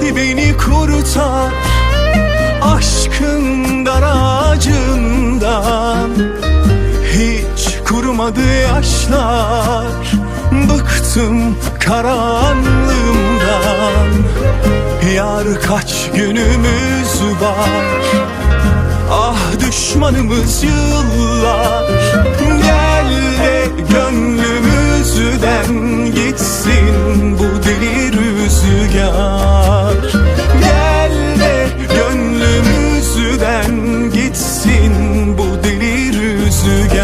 Hadi beni kurtar Aşkın daracından Hiç kurumadı yaşlar Bıktım karanlığımdan. Yar kaç günümüz var Ah düşmanımız yıllar. Gel de gönlümüzden gitsin bu deli rüzgar yüzü gel